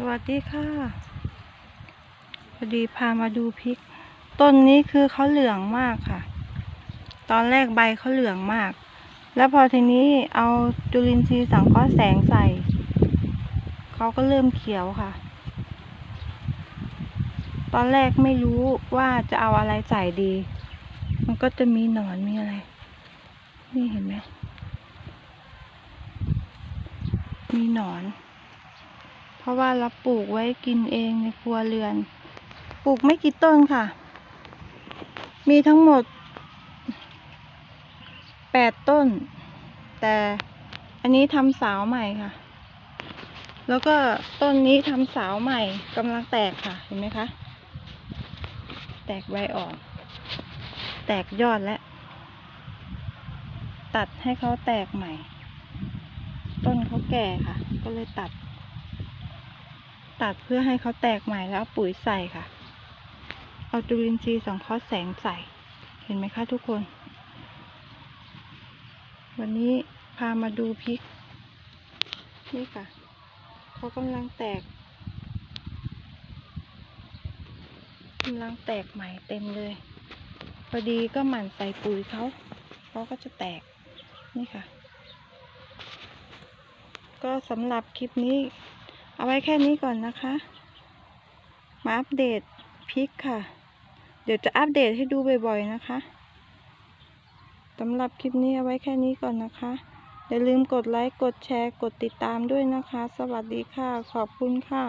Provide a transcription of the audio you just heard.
สวัสดีค่ะพอดีพามาดูพริก ต้นนี้คือเขาเหลืองมากค่ะ ตอนแรกใบเขาเหลืองมาก แล้วพอทีนี้เอาจุลินทรีย์สังเคราะห์แสงใส่ เขาก็เริ่มเขียวค่ะ ตอนแรกไม่รู้ว่าจะเอาอะไรใส่ดี มันก็จะมีหนอนมีอะไร นี่เห็นไหมมีหนอน ราะว่าเราปลูกไว้กินเองในครัวเรือน ปลูกไม่กี่ต้นค่ะ มีทั้งหมดแปดต้น แต่อันนี้ทำสาวใหม่ค่ะ แล้วก็ต้นนี้ทำสาวใหม่กำลังแตกค่ะ เห็นไหมคะ แตกใบออก แตกยอดแล้วตัดให้เขาแตกใหม่ ต้นเขาแก่ค่ะ ก็เลยตัด ตัดเพื่อให้เขาแตกใหม่แล้วปุ๋ยใส่ค่ะ เอาจุลินทรีย์สังเคราะห์แสงใส่ เห็นไหมคะทุกคน วันนี้พามาดูพริก นี่ค่ะ เขากำลังแตกกำลังแตกใหม่เต็มเลยพอดีก็หมั่นใส่ปุ๋ยเขาเขาก็จะแตกนี่ค่ะ ก็สำหรับคลิปนี้ เอาไว้แค่นี้ก่อนนะคะ มาอัปเดตพริกค่ะ เดี๋ยวจะอัปเดตให้ดูบ่อยๆนะคะสำหรับคลิปนี้เอาไว้แค่นี้ก่อนนะคะ อย่าลืมกดไลค์ กดแชร์ กดติดตามด้วยนะคะ สวัสดีค่ะ ขอบคุณค่ะ